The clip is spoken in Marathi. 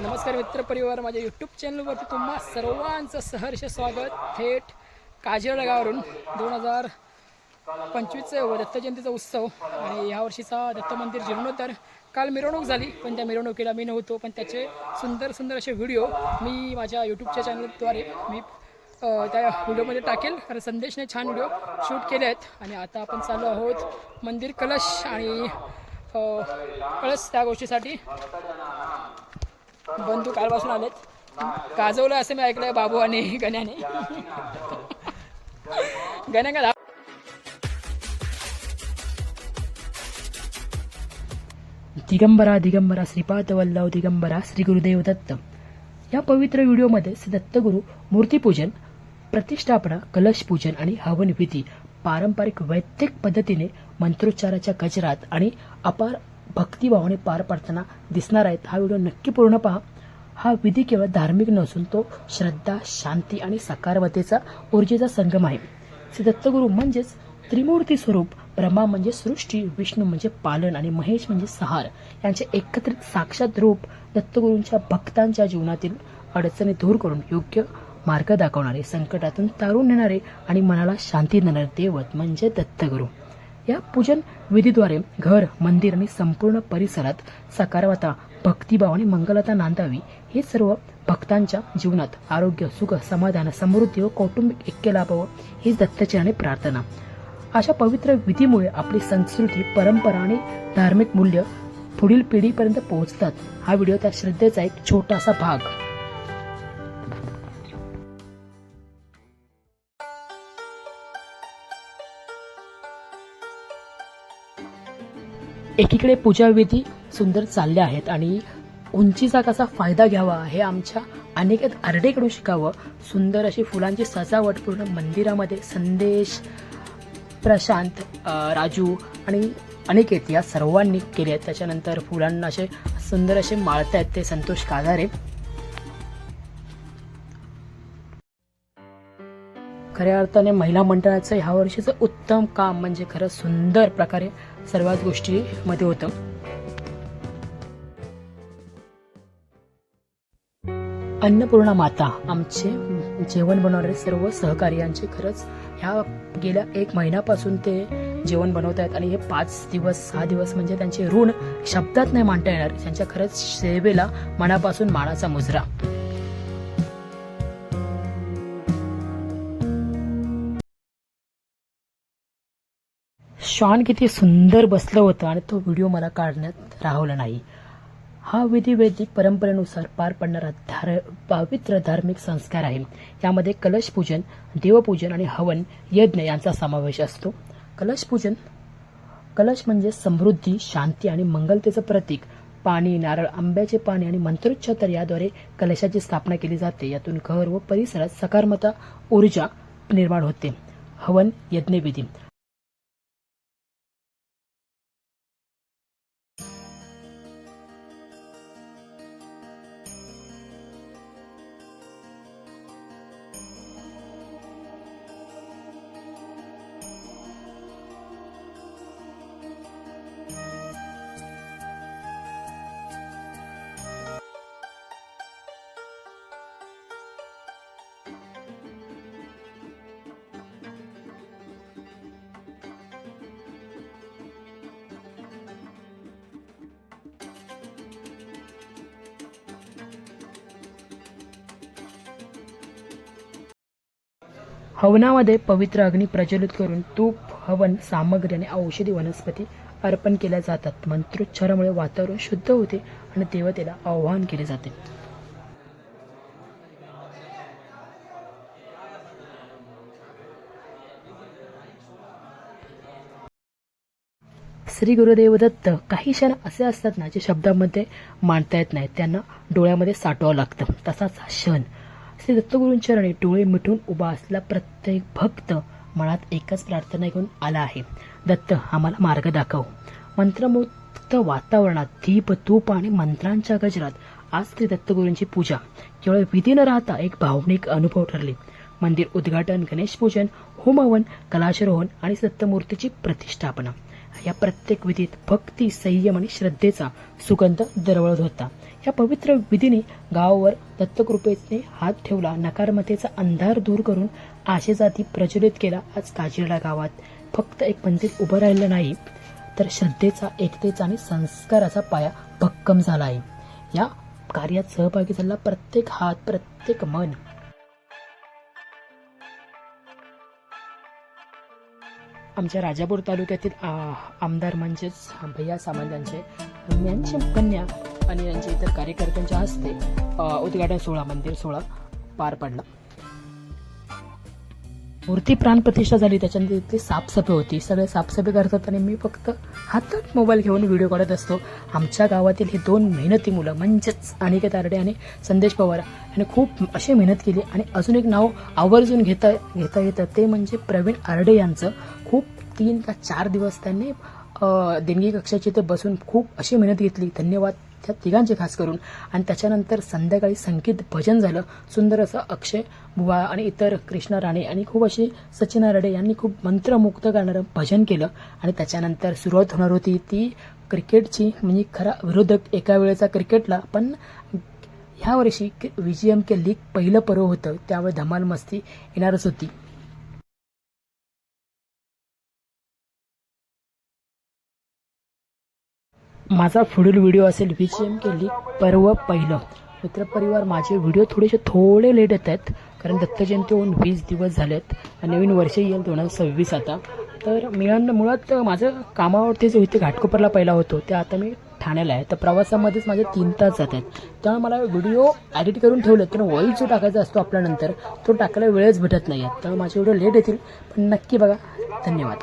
नमस्कार मित्रपरिवार माझ्या यूट्यूब चॅनलवरती तुम्हा सर्वांचं सहर्ष स्वागत. थेट काजळगावरून दोन हजार पंचवीसचं दत्त जयंतीचा उत्सव आणि यावर्षीचा दत्त मंदिर जीर्णोद्धार काल मिरवणूक झाली पण त्या मिरवणुकीला मी नव्हतो पण त्याचे सुंदर सुंदर असे व्हिडिओ मी माझ्या यूट्यूबच्या चॅनलद्वारे मी त्या व्हिडिओमध्ये टाकेल. कारण संदेशने छान व्हिडिओ शूट केले आहेत. आणि आता आपण चालू आहोत मंदिर कलश आणि कळस त्या गोष्टीसाठी. बंधू कालपासून आलेत. गाजवलं असं मी ऐकलंय बाबू आणि गण्याने. गण्या का दिगंबरा दिगंबरा श्रीपाद वल्लभ दिगंबरा श्री गुरुदेव दत्त. या पवित्र व्हिडिओमध्ये श्री दत्तगुरु मूर्तीपूजन प्रतिष्ठापना कलश पूजन आणि हवन विधी पारंपरिक वैदिक पद्धतीने मंत्रोच्चाराच्या गजरात आणि अपार भक्तिभावाने पार पडताना दिसणार आहेत. हा व्हिडिओ नक्की पूर्ण पहा. हा विधी केवळ धार्मिक नसून तो श्रद्धा शांती आणि सकारवतेचा ऊर्जेचा संगम आहे. श्री दत्तगुरू म्हणजेच त्रिमूर्ती स्वरूप ब्रह्मा म्हणजे सृष्टी विष्णू म्हणजे पालन आणि महेश म्हणजे सहार. यांचे एकत्रित साक्षात रूप दत्तगुरूंच्या भक्तांच्या जीवनातील अडचणी दूर करून योग्य मार्ग दाखवणारे संकटातून तारून नेणारे आणि मनाला शांती देणारे देवत म्हणजे दत्तगुरू. या पूजन विधीद्वारे घर मंदिर आणि संपूर्ण परिसरात सकारवता भक्तिभाव आणि मंगलता नांदावी. हे सर्व भक्तांच्या जीवनात आरोग्य सुख समाधान समृद्धी व कौटुंबिक ऐक्य लाभावं ही दत्तचरणी प्रार्थना. अशा पवित्र विधीमुळे आपली संस्कृती परंपरा आणि धार्मिक मूल्य पुढील पिढीपर्यंत पोहोचतात. हा व्हिडिओ त्या श्रद्धेचा एक छोटासा भाग. एकीकडे पूजाविधी सुंदर चालल्या आहेत आणि उंचीचा कसा फायदा घ्यावा हे आमच्या अनेक आरडेकडून शिकावं. सुंदर अशी फुलांची सजावट पूर्ण मंदिरामध्ये संदेश प्रशांत राजू आणि अनिकेत या सर्वांनी केले आहेत. त्याच्यानंतर फुलांना असे सुंदर असे माळत आहेत. ते संतोष कादारे खऱ्या अर्थाने महिला मंडळाचं ह्या वर्षीचं उत्तम काम म्हणजे खरं सुंदर प्रकारे सर्वच गोष्टीमध्ये होतं. अन्नपूर्णा माता आमचे जेवण बनवणारे सर्व सहकार्यांचे खरंच ह्या गेल्या एक महिन्यापासून ते जेवण बनवत आहेत आणि हे पाच दिवस सहा दिवस म्हणजे त्यांचे ऋण शब्दात नाही मांडता येणार. त्यांच्या खरंच सेवेला मनापासून मानाचा मुजरा. शॉन किती सुंदर बसलं होतं आणि तो व्हिडिओ मला काढण्यात राहवला नाही. हा विधी वैदिक परंपरेनुसार पार पडणारा धार पवित्र धार्मिक संस्कार आहे. यामध्ये कलश पूजन देवपूजन आणि हवन यज्ञ यांचा समावेश असतो. कलश पूजन कलश म्हणजे समृद्धी शांती आणि मंगलतेचं प्रतीक. पाणी नारळ आंब्याचे पाणी आणि मंत्रोच्चार याद्वारे कलशाची स्थापना केली जाते. यातून घर व परिसरात सकारात्मक ऊर्जा निर्माण होते. हवन यज्ञविधी. हवनामध्ये पवित्र अग्नी प्रज्वलित करून तूप हवन सामग्री आणि औषधी वनस्पती अर्पण केल्या जातात. मंत्रोच्चारामुळे वातावरण शुद्ध होते आणि देवतेला आवाहन केले जाते. श्री गुरुदेव दत्त काही क्षण असे असतात ना जे शब्दामध्ये मांडता येत नाहीत. त्यांना डोळ्यामध्ये साठवावं लागतं. तसाच हा क्षण. श्री दत्तगुरूंच्या चरणी डोळे मिटून उभा असला प्रत्येक भक्त मनात एकच प्रार्थना घेऊन आला आहे. दत्त आम्हाला मार्ग दाखव. मंत्रमुक्त वातावरणात दीप तूप आणि मंत्रांच्या गजरात आज श्री दत्तगुरूंची पूजा. केवळ विधी न राहता एक भावनिक अनुभव ठरले. मंदिर उद्घाटन गणेश पूजन होमहवन कलाशरोहण आणि दत्तमूर्तीची प्रतिष्ठापना. या प्रत्येक विधीत भक्ती संयम आणि श्रद्धेचा सुगंध दरवळत होता. या पवित्र विधीने गावावर दत्तकृपेने हात ठेवला. नकारमतेचा अंधार दूर करून आशेजाती प्रज्वलित केला आज काजिरडा गावात. फक्त एक मंदिर उभं राहिलं नाही तर श्रद्धेचा एकतेचा आणि संस्काराचा पाया भक्कम झाला आहे. या कार्यात सहभागी झालेला प्रत्येक हात प्रत्येक मन आमच्या राजापूर तालुक्यातील आमदार म्हणजेच भैया सामंत यांचे यांची कन्या आणि यांच्या इतर कार्यकर्त्यांच्या हस्ते उद्घाटन सोहळा मंदिर सोहळा पार पडला. मूर्ती प्राणप्रतिष्ठा झाली त्याच्यानंतर तिथली साफसफाई होती. सगळे साफसफाई करतात आणि मी फक्त हातात मोबाईल घेऊन व्हिडिओ काढत असतो. आमच्या गावातील हे दोन मेहनती मुलं म्हणजेच अनिकेत आरडे आणि संदेश पवार यांनी खूप अशी मेहनत केली आणि अजून एक नाव आवर्जून घेता घेता येतं ते म्हणजे प्रवीण आरडे यांचं. खूप तीन का चार दिवस त्यांनी देणगी कक्षाची ते बसून खूप अशी मेहनत घेतली. धन्यवाद. त्या तिघांचे खास करून. आणि त्याच्यानंतर संध्याकाळी संगीत भजन झालं. सुंदर असं अक्षय बुवा आणि इतर कृष्णा राणे आणि खूप असे सचिन राडे यांनी खूप मंत्रमुग्ध करणारं भजन केलं. आणि त्याच्यानंतर सुरुवात होणार होती ती क्रिकेटची. म्हणजे खरा विरोधक एका वेळेचा क्रिकेटला. पण ह्या वर्षी V G M K league पहिलं पर्व होतं. त्यावेळी धमाल मस्ती येणारच होती. माझा पुढील व्हिडिओ असेल V G M K league पर्व पहिलं. मित्रपरिवार माझे व्हिडिओ थोडेसे थोडे लेट येत आहेत कारण दत्तजयंती होऊन वीस दिवस झालेत आहेत नवीन वर्ष येईल दोन हजार सव्वीस आता. तर मिळालं मुळात माझं कामावरती जो इथे घाटकोपरला पहिला होतो ते आता मी ठाण्याला आहे. तर प्रवासामध्येच माझे तीन तास जात आहेत. त्यामुळे मला व्हिडिओ एडिट करून ठेवले तर व्हॉईस जो टाकायचा असतो आपल्यानंतर तो टाकायला वेळच भेटत नाही. आहे त्यामुळे माझे व्हिडिओ लेट येतील पण नक्की बघा. धन्यवाद.